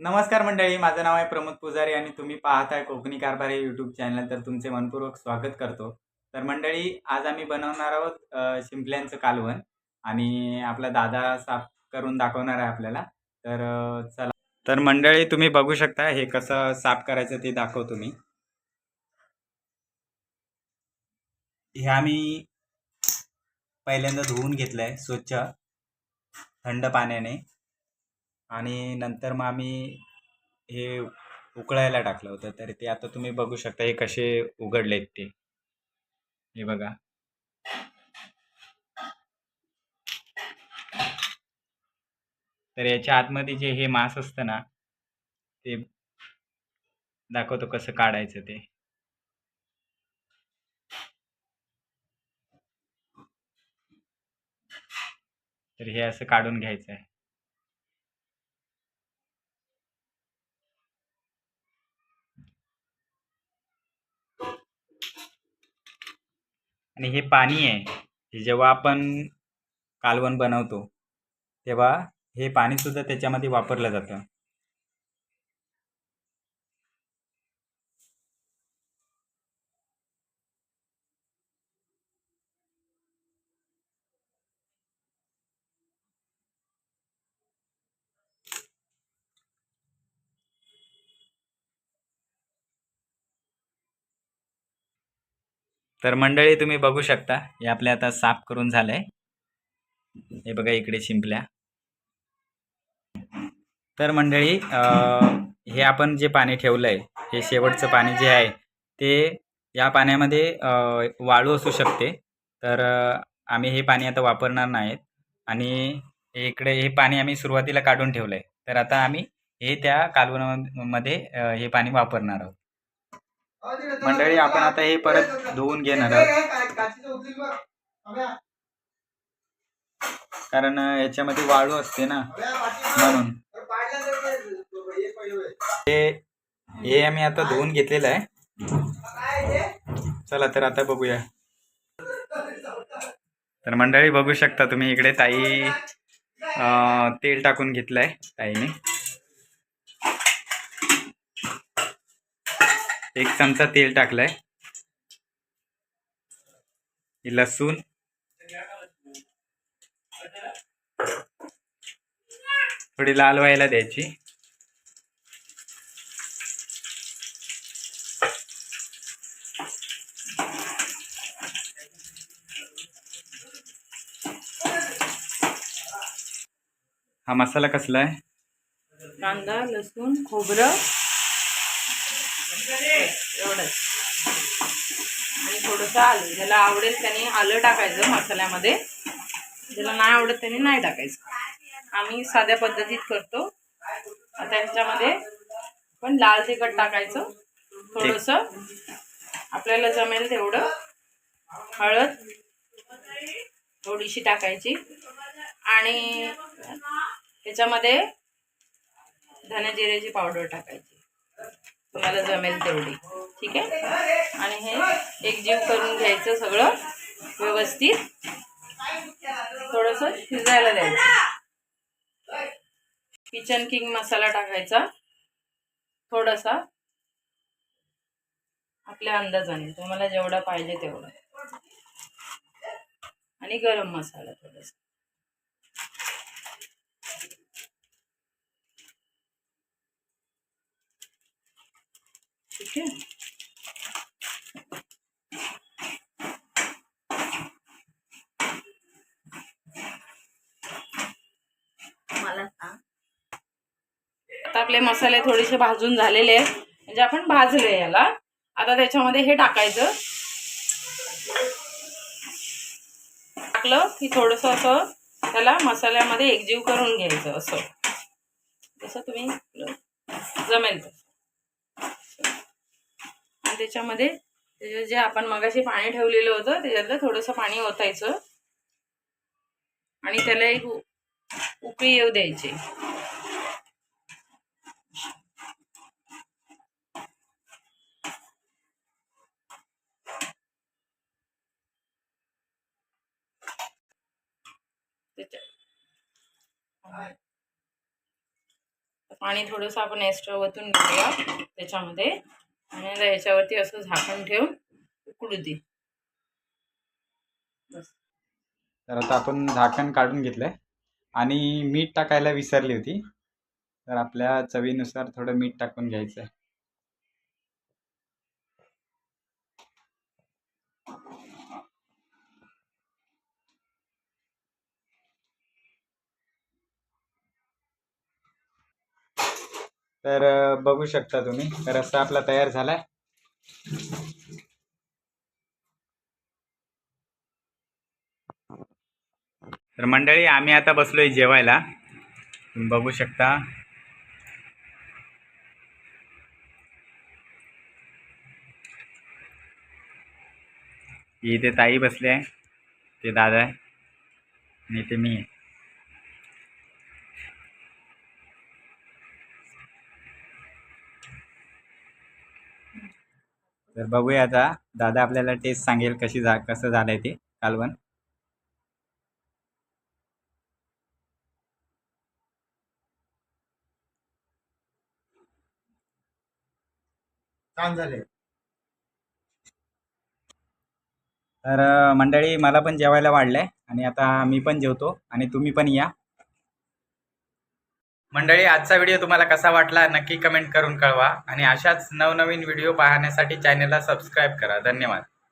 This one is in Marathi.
नमस्कार मंडळी माझं नाव आहे प्रमोद पुजारी आणि तुम्ही पाहताय कोकणी कारभार हे यूट्यूब चॅनल तर तुमचे मनपूर्वक स्वागत करतो. तर मंडळी आज आम्ही बनवणार आहोत शिंपल्यांचं कालवण आणि आपला दादा साफ करून दाखवणार आहे आपल्याला. तर चला. तर मंडळी तुम्ही बघू शकता हे कसं साफ करायचं ते दाखवतो मी. हे आम्ही पहिल्यांदा धुवून घेतलं आहे स्वच्छ थंड पाण्याने. आणि नंतर मग आम्ही हे उकळायला टाकलं होतं. तर ते आता तुम्ही बघू शकता हे कसे उघडलेत ते. हे बघा. तर याच्या आतमध्ये जे हे मांस असतं ना ते दाखवतो कसं काढायचं ते. तर हे असं काढून घ्यायचं आहे. आणि हे पाणी आहे जेव्हा आपण कालवण बनवतो तेव्हा हे पाणीसुद्धा त्याच्यामध्ये वापरलं जातं. तर मंडळी तुम्ही बघू शकता हे आपल्या आता साफ करून झालंय. हे बघा इकडे शिंपल्या. तर मंडळी हे आपण जे पाणी ठेवलंय हे शेवटचं पाणी जे आहे ते या पाण्यामध्ये वाळू असू शकते. तर आम्ही हे पाणी आता वापरणार नाहीत. आणि इकडे हे पाणी आम्ही सुरुवातीला काढून ठेवलंय. तर आता आम्ही हे त्या कालवणामध्ये हे पाणी वापरणार आहोत. मंडळी आपण आता हे परत धुवून घेणार आहोत. कारण याच्यामध्ये वाळू असते ना म्हणून. हे हे आम्ही आता धुवून घेतलेलं आहे. चला तर आता बघूया. तर मंडळी बघू शकता तुम्ही इकडे ताई तेल टाकून घेतलंय ताईने. एक चमचा तेल टाकलाय. लसूण. थोडी लाल व्हायला द्यायची. हा मसाला कसला आहे? कांदा लसूण खोबरं. एवढंच. आणि थोडंसं आलं. ज्याला आवडेल त्याने आलं टाकायचं मसाल्यामध्ये. ज्याला नाही आवडत त्याने नाही टाकायचं. आम्ही साध्या पद्धतीत करतो. त्यांच्यामध्ये पण लाल तिखट टाकायचं. थोडंसं. आपल्याला जमेल तेवढं. हळद थोडीशी टाकायची. आणि त्याच्यामध्ये धने जिऱ्याची पावडर टाकायची. तुम्हाला जमेल तेवढी. ठीक आहे? आणि हे एकजीव करून घ्यायचं सगळं व्यवस्थित. थोडंसं शिजायला द्यायचं. किचन किंग मसाला टाकायचा. थोडासा आपल्या अंदाजाने. तुम्हाला जेवढा पाहिजे तेवढा. आणि गरम मसाला थोडासा. ठीक आहे. मला आता आपले मसाले थोडेसे भाजून झालेले आहेत. म्हणजे आपण भाजले याला. आता त्याच्यामध्ये हे टाकायचं. टाकलं की थोडस असं त्याला मसाल्यामध्ये एकजीव करून घ्यायचं असं. जसं तुम्ही जमेल आणि त्याच्यामध्ये त्याच्यात जे आपण मगाशी पाणी ठेवलेलं होतं त्याच्यातलं थोडंसं पाणी ओतायचं. आणि त्याला एक उकळी येऊ द्यायची. त्याच्या पाणी थोडंसं आपण एक्स्ट्रा वतून घेऊया त्याच्यामध्ये. आणि याच्यावरती असं झाकण ठेवून उकडू दे. तर आता आपण झाकण काढून घेतलंय. आणि मीठ टाकायला विसरली होती. तर आपल्या चवीनुसार थोडं मीठ टाकून घ्यायचं आहे तर बघू शकता तुम्ही. रस्ता आपला तयार झालाय. तर मंडळी आम्ही आता बसलोय जेवायला. तुम्ही बघू शकता. इथे ताई बसले आहे. ते दादा आहे. आणि ते मी आहे. तर बघूया आता दादा आपल्याला टेस्ट सांगेल कशी जा कसं झालंय ते. कालवण छान झाले. तर मंडळी मला पण जेवायला वाढलंय आणि आता मी पण जेवतो आणि तुम्ही पण या. मंडळी आजचा व्हिडिओ तुम्हाला कसा वाटला नक्की कमेंट करून कळवा आणि अशाच नवनवीन व्हिडिओ पाहण्यासाठी चॅनलला सबस्क्राईब करा. धन्यवाद.